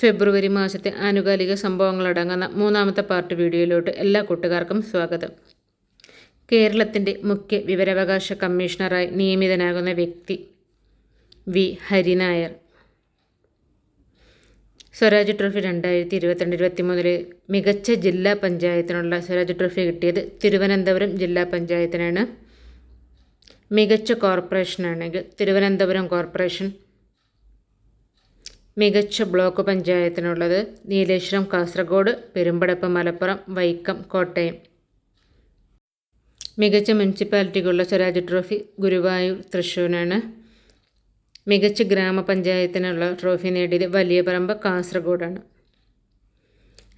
ഫെബ്രുവരി മാസത്തെ ആനുകാലിക സംഭവങ്ങളടങ്ങുന്ന മൂന്നാമത്തെ പാർട്ട് വീഡിയോയിലോട്ട് എല്ലാ കൂട്ടുകാർക്കും സ്വാഗതം. കേരളത്തിന്റെ മുഖ്യ വിവരാവകാശ കമ്മീഷണറായി നിയമിതനാകുന്ന വ്യക്തി വി. ഹരിനായർ. സ്വരാജ് ട്രോഫി രണ്ടായിരത്തി ഇരുപത്തിരണ്ട് ഇരുപത്തി മികച്ച ജില്ലാ പഞ്ചായത്തിനുള്ള സ്വരാജ് ട്രോഫി കിട്ടിയത് തിരുവനന്തപുരം ജില്ലാ പഞ്ചായത്തിനാണ്. മികച്ച കോർപ്പറേഷനാണെങ്കിൽ തിരുവനന്തപുരം കോർപ്പറേഷൻ മികച്ച ബ്ലോക്ക് പഞ്ചായത്തിനുള്ളത് നീലേശ്വരം കാസർഗോഡ് പെരുമ്പടപ്പ് മലപ്പുറം വൈക്കം കോട്ടയം. മികച്ച മുനിസിപ്പാലിറ്റിക്കുള്ള സ്വരാജ് ട്രോഫി ഗുരുവായൂർ തൃശ്ശൂരാണ് മികച്ച ഗ്രാമപഞ്ചായത്തിനുള്ള ട്രോഫി നേടിയത് വലിയപറമ്പ് കാസർഗോഡാണ്.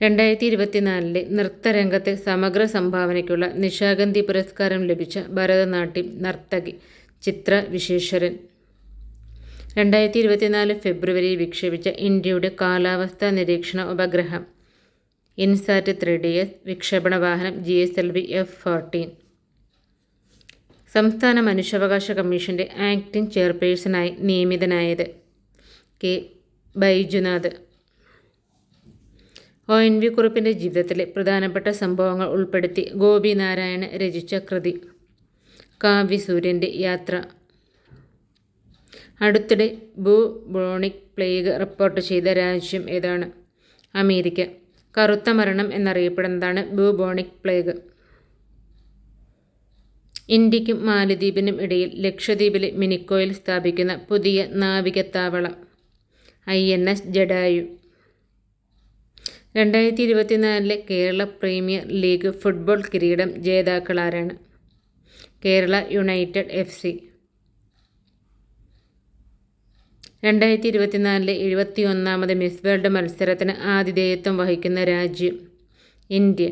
രണ്ടായിരത്തി ഇരുപത്തിനാലിലെ നൃത്തരംഗത്തെ സമഗ്ര സംഭാവനയ്ക്കുള്ള നിശാഗന്ധി പുരസ്കാരം ലഭിച്ച ഭരതനാട്യം നർത്തകി ചിത്ര വിശേശ്വരൻ രണ്ടായിരത്തി ഇരുപത്തിനാല് ഫെബ്രുവരിയിൽ വിക്ഷേപിച്ച ഇന്ത്യയുടെ കാലാവസ്ഥാ നിരീക്ഷണ ഉപഗ്രഹം. ഇൻസാറ്റ് ത്രീ ഡി എസ് വിക്ഷേപണ വാഹനം G S L V F fourteen. സംസ്ഥാന മനുഷ്യാവകാശ കമ്മീഷന്റെ ആക്ടിംഗ് ചെയർപേഴ്സണായി നിയമിതനായത് K. Baijunath. O. N. V. കുറുപ്പിന്റെ ജീവിതത്തിലെ പ്രധാനപ്പെട്ട സംഭവങ്ങൾ ഉൾപ്പെടുത്തി ഗോപിനാരായണ രചിച്ച കൃതി കാവ്യസൂര്യന്റെ യാത്ര. അടുത്തിടെ ബോണിക് പ്ലേഗ് റിപ്പോർട്ട് ചെയ്ത രാജ്യം ഏതാണ്? അമേരിക്ക. കറുത്ത മരണം എന്നറിയപ്പെടുന്നതാണ് ബോണിക് പ്ലേഗ്. ഇന്ത്യക്കും മാലദ്വീപിനും ഇടയിൽ ലക്ഷദ്വീപിലെ മിനിക്കോയിൽ സ്ഥാപിക്കുന്ന പുതിയ നാവികത്താവളം. I N S Jatayu. രണ്ടായിരത്തി ഇരുപത്തിനാലിലെ കേരള പ്രീമിയർ ലീഗ് ഫുട്ബോൾ കിരീടം ജേതാക്കളാരാണ്? Kerala United F C. രണ്ടായിരത്തി ഇരുപത്തിനാലിലെ എഴുപത്തി ഒന്നാമത് മിസ് വേൾഡ് മത്സരത്തിന് ആതിഥേയത്വം വഹിക്കുന്ന രാജ്യം ഇന്ത്യ.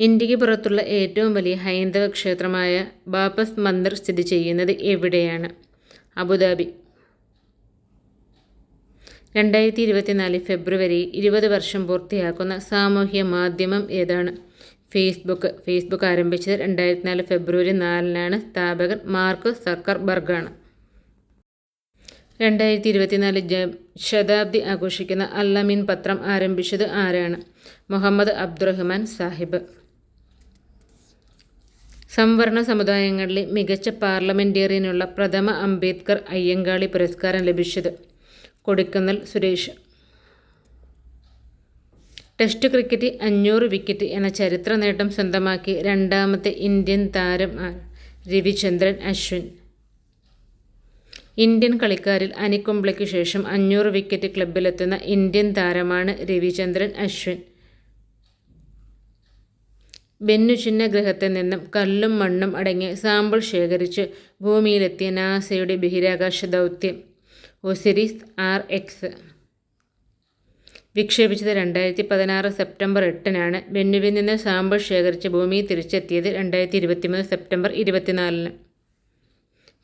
ഇന്ത്യയ്ക്ക് പുറത്തുള്ള ഏറ്റവും വലിയ ഹൈന്ദവ ക്ഷേത്രമായ ബാപ്പസ് മന്ദിർ സ്ഥിതി ചെയ്യുന്നത് എവിടെയാണ്? അബുദാബി. രണ്ടായിരത്തി ഇരുപത്തിനാല് ഫെബ്രുവരി ഇരുപത് വർഷം പൂർത്തിയാക്കുന്ന സാമൂഹ്യ മാധ്യമം ഏതാണ്? ഫേസ്ബുക്ക്. ഫേസ്ബുക്ക് ആരംഭിച്ചത് രണ്ടായിരത്തി നാല് ഫെബ്രുവരി നാലിനാണ്. സ്ഥാപകൻ മാർക്ക് സക്കർബർഗാണ് രണ്ടായിരത്തി ഇരുപത്തിനാല് ശതാബ്ദി ആഘോഷിക്കുന്ന അല്ലമീൻ പത്രം ആരംഭിച്ചത് ആരാണ്? മുഹമ്മദ് അബ്ദുറഹ്മാൻ സാഹിബ്. സംവരണ സമുദായങ്ങളിലെ മികച്ച പാർലമെന്റേറിയനുള്ള പ്രഥമ അംബേദ്കർ അയ്യങ്കാളി പുരസ്കാരം ലഭിച്ചത് കൊടുക്കുന്നൽ സുരേഷ്. ടെസ്റ്റ് ക്രിക്കറ്റ് അഞ്ഞൂറ് വിക്കറ്റ് എന്ന ചരിത്ര നേട്ടം സ്വന്തമാക്കി രണ്ടാമത്തെ ഇന്ത്യൻ താരം രവിചന്ദ്രൻ അശ്വിൻ. ഇന്ത്യൻ കളിക്കാരിൽ അനിക്കുംബ്ലയ്ക്ക് ശേഷം അഞ്ഞൂറ് വിക്കറ്റ് ക്ലബിലെത്തുന്ന ഇന്ത്യൻ താരമാണ് രവിചന്ദ്രൻ അശ്വിൻ. ബെന്നുചിഹ്ന ഗ്രഹത്തിൽ നിന്നും കല്ലും മണ്ണും അടങ്ങിയ സാമ്പിൾ ശേഖരിച്ച് ഭൂമിയിലെത്തിയ നാസയുടെ ബഹിരാകാശ ദൗത്യം. Osiris R X. വിക്ഷേപിച്ചത് രണ്ടായിരത്തി പതിനാറ് സെപ്റ്റംബർ എട്ടിനാണ് ബെന്നുവിൽ നിന്ന് സാമ്പിൾ ശേഖരിച്ച് ഭൂമിയിൽ തിരിച്ചെത്തിയത് രണ്ടായിരത്തി ഇരുപത്തിമൂന്ന് സെപ്റ്റംബർ ഇരുപത്തിനാലിന്.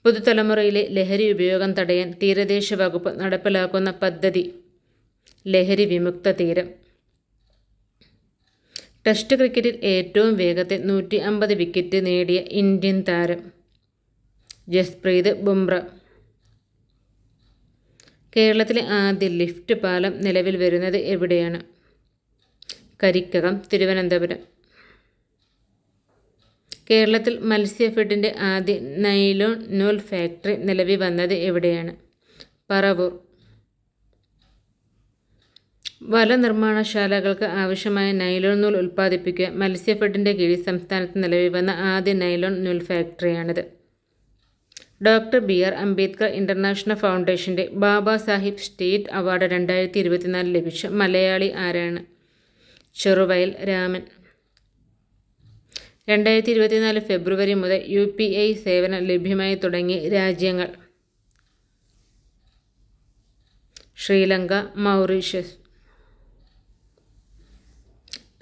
പുതുതലമുറയിലെ ലഹരി ഉപയോഗം തടയാൻ തീരദേശ വകുപ്പ് നടപ്പിലാക്കുന്ന പദ്ധതി. ലഹരി വിമുക്ത തീരം. ടെസ്റ്റ് ക്രിക്കറ്റിൽ ഏറ്റവും വേഗത്തിൽ നൂറ്റി അമ്പത് വിക്കറ്റ് നേടിയ ഇന്ത്യൻ താരം ജസ്പ്രീത് ബുംറ. കേരളത്തിലെ ആദ്യ ലിഫ്റ്റ് പാലം നിലവിൽ വരുന്നത് എവിടെയാണ്? കരിക്കകം തിരുവനന്തപുരം. കേരളത്തിൽ മത്സ്യഫെഡിന്റെ ആദ്യ നൈലോൺ നൂൽ ഫാക്ടറി നിലവിൽ വന്നത് എവിടെയാണ്? പറവൂർ. വല നിർമ്മാണശാലകൾക്ക് ആവശ്യമായ നൈലോൺ നൂൽ ഉൽപ്പാദിപ്പിക്കുക മത്സ്യഫെഡിന്റെ കീഴിൽ സംസ്ഥാനത്ത് നിലവിൽ വന്ന ആദ്യ നൈലോൺ നൂൽ ഫാക്ടറിയാണിത്. Doctor B R Ambedkar international ഫൗണ്ടേഷന്റെ ബാബാ സാഹിബ് സ്റ്റേറ്റ് അവാർഡ് രണ്ടായിരത്തി ഇരുപത്തിനാല് ലഭിച്ച മലയാളി ആരാണ്? ചെറുവയൽ രാമൻ. രണ്ടായിരത്തി ഇരുപത്തിനാല് ഫെബ്രുവരി മുതൽ യു പി ഐ സേവനം ലഭ്യമായി തുടങ്ങി രാജ്യങ്ങൾ. ശ്രീലങ്ക മൗറീഷ്യസ്.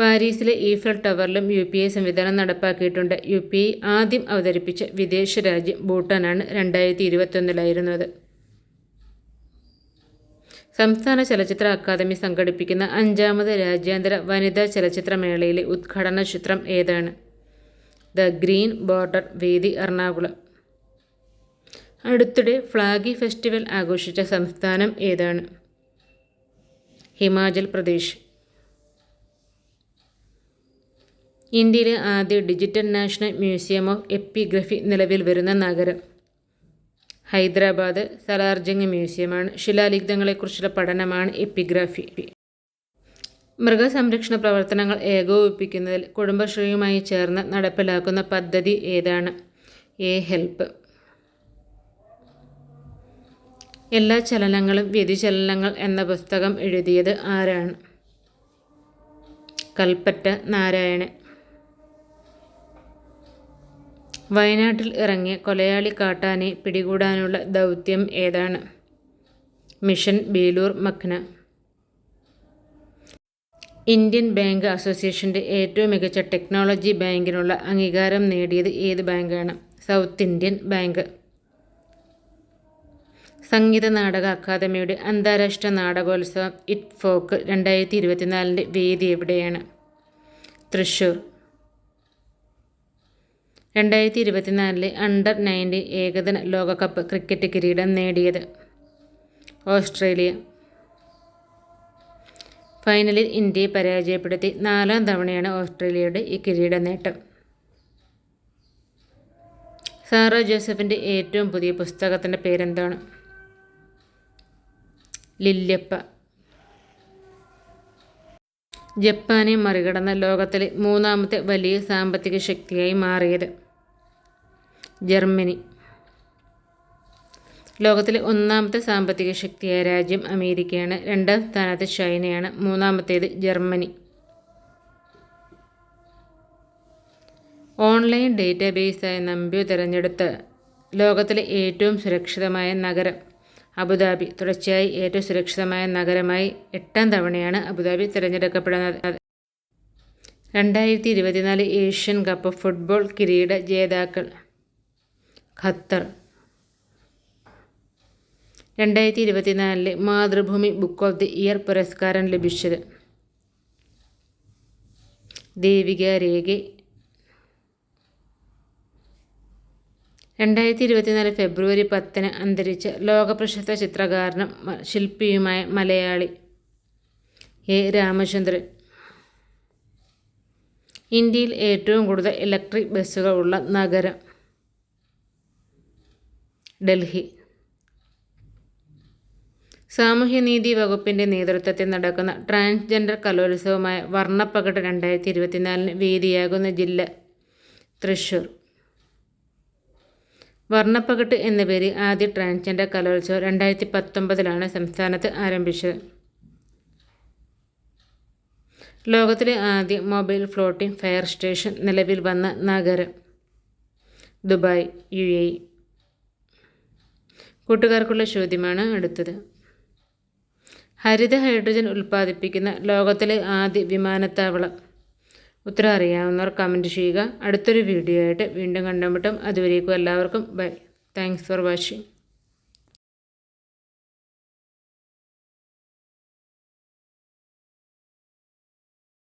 പാരീസിലെ ഈഫൽ ടവറിലും യു പി ഐ സംവിധാനം നടപ്പാക്കിയിട്ടുണ്ട്. യു പി ഐ ആദ്യം അവതരിപ്പിച്ച വിദേശ രാജ്യം ഭൂട്ടാനാണ് രണ്ടായിരത്തി ഇരുപത്തൊന്നിലായിരുന്നത് സംസ്ഥാന ചലച്ചിത്ര അക്കാദമി സംഘടിപ്പിക്കുന്ന അഞ്ചാമത് രാജ്യാന്തര വനിതാ ചലച്ചിത്രമേളയിലെ ഉദ്ഘാടന ചിത്രം ഏതാണ്? ദ ഗ്രീൻ ബോർഡർ വേദി എറണാകുളം. അടുത്തിടെ ഫ്ലാഗി ഫെസ്റ്റിവൽ ആഘോഷിച്ച സംസ്ഥാനം ഏതാണ്? ഹിമാചൽ പ്രദേശ്. ഇന്ത്യയിലെ ആദ്യ digital national museum of epigraphy നിലവിൽ വരുന്ന നഗരം. ഹൈദരാബാദ് സലാർജംഗ് മ്യൂസിയമാണ്. ശിലാലിഖിതങ്ങളെക്കുറിച്ചുള്ള പഠനമാണ് എപ്പിഗ്രാഫി. മൃഗസംരക്ഷണ പ്രവർത്തനങ്ങൾ ഏകോപിപ്പിക്കുന്നതിൽ കുടുംബശ്രീയുമായി ചേർന്ന് നടപ്പിലാക്കുന്ന പദ്ധതി ഏതാണ്? എ ഹെൽപ്പ് എല്ലാ ചലനങ്ങളും വ്യതിചലനങ്ങൾ എന്ന പുസ്തകം എഴുതിയത് ആരാണ്? കൽപ്പറ്റ നാരായണൻ. വയനാട്ടിൽ ഇറങ്ങിയ കൊലയാളി കാട്ടാനെ പിടികൂടാനുള്ള ദൗത്യം ഏതാണ്? Mission Belur Makhna Indian bank അസോസിയേഷന്റെ ഏറ്റവും മികച്ച ടെക്നോളജി ബാങ്കിനുള്ള അംഗീകാരം നേടിയത് ഏത് ബാങ്കാണ്? South Indian bank. Sangeetha Nataka അക്കാദമിയുടെ അന്താരാഷ്ട്ര നാടകോത്സവം ഇറ്റ് ഫോക്ക് രണ്ടായിരത്തി ഇരുപത്തിനാലിന്റെ വേദി എവിടെയാണ്? തൃശ്ശൂർ. രണ്ടായിരത്തി ഇരുപത്തിനാലിലെ അണ്ടർ നയന്റീൻ ഏകദിന ലോകകപ്പ് ക്രിക്കറ്റ് കിരീടം നേടിയത് ഓസ്ട്രേലിയ. ഫൈനലിൽ ഇന്ത്യയെ പരാജയപ്പെടുത്തി നാലാം തവണയാണ് ഓസ്ട്രേലിയയുടെ ഈ കിരീട നേട്ടം. സാറ ജോസഫിന്റെ ഏറ്റവും പുതിയ പുസ്തകത്തിന്റെ പേരെന്താണ്? ലില്യപ്പ ജപ്പാനെ മറികടന്ന ലോകത്തിലെ മൂന്നാമത്തെ വലിയ സാമ്പത്തിക ശക്തിയായി മാറിയത് ജർമ്മനി. ലോകത്തിലെ ഒന്നാമത്തെ സാമ്പത്തിക ശക്തിയായ രാജ്യം അമേരിക്കയാണ്. രണ്ടാം സ്ഥാനത്ത് ചൈനയാണ്. മൂന്നാമത്തേത് ജർമ്മനി. ഓൺലൈൻ ഡേറ്റാബേസായ നമ്പ്യു തിരഞ്ഞെടുത്ത ലോകത്തിലെ ഏറ്റവും സുരക്ഷിതമായ നഗരം അബുദാബി. തുടർച്ചയായി ഏറ്റവും സുരക്ഷിതമായ നഗരമായി എട്ടാം തവണയാണ് അബുദാബി തിരഞ്ഞെടുക്കപ്പെടുന്നത്. രണ്ടായിരത്തി ഇരുപത്തിനാല് ഏഷ്യൻ കപ്പ് ഫുട്ബോൾ കിരീട ജേതാക്കൾ ഖത്തർ. രണ്ടായിരത്തി ഇരുപത്തിനാലിലെ Mathrubhumi book of the year പുരസ്കാരം ലഭിച്ചത്. ദേവിക രേഖ. രണ്ടായിരത്തി ഇരുപത്തിനാല് ഫെബ്രുവരി പത്തിന് അന്തരിച്ച ലോകപ്രശസ്ത ചിത്രകാരനും ശില്പിയുമായ മലയാളി എ. രാമചന്ദ്രൻ. ഇന്ത്യയിൽ ഏറ്റവും കൂടുതൽ ഇലക്ട്രിക് ബസ്സുകളുള്ള നഗരം ഡൽഹി. സാമൂഹ്യനീതി വകുപ്പിന്റെ നേതൃത്വത്തിൽ നടക്കുന്ന ട്രാൻസ്ജെൻഡർ കലോത്സവമായ വർണപ്പകട്ട് രണ്ടായിരത്തി ഇരുപത്തിനാലിന് വേദിയാകുന്ന ജില്ല തൃശൂർ. വർണപ്പകട്ട് എന്ന പേരിൽ ആദ്യ ട്രാൻസ്ജെൻഡർ കലോത്സവം രണ്ടായിരത്തി പത്തൊമ്പതിലാണ് സംസ്ഥാനത്ത് ആരംഭിച്ചത്. ലോകത്തിലെ ആദ്യ മൊബൈൽ ഫ്ലോട്ടിംഗ് ഫയർ സ്റ്റേഷൻ നിലവിൽ വന്ന നഗരം ദുബായ് യു എ കൂട്ടുകാർക്കുള്ള ചോദ്യമാണ് അടുത്തത്. ഹരിത ഹൈഡ്രജൻ ഉൽപ്പാദിപ്പിക്കുന്ന ലോകത്തിലെ ആദ്യ വിമാനത്താവളം. ഉത്തരം അറിയാവുന്നവർ കമന്റ് ചെയ്യുക. അടുത്തൊരു വീഡിയോ ആയിട്ട് വീണ്ടും കണ്ടുമുട്ടും. അതുവരേക്കും എല്ലാവർക്കും ബൈ താങ്ക്സ് ഫോർ വാച്ചിങ്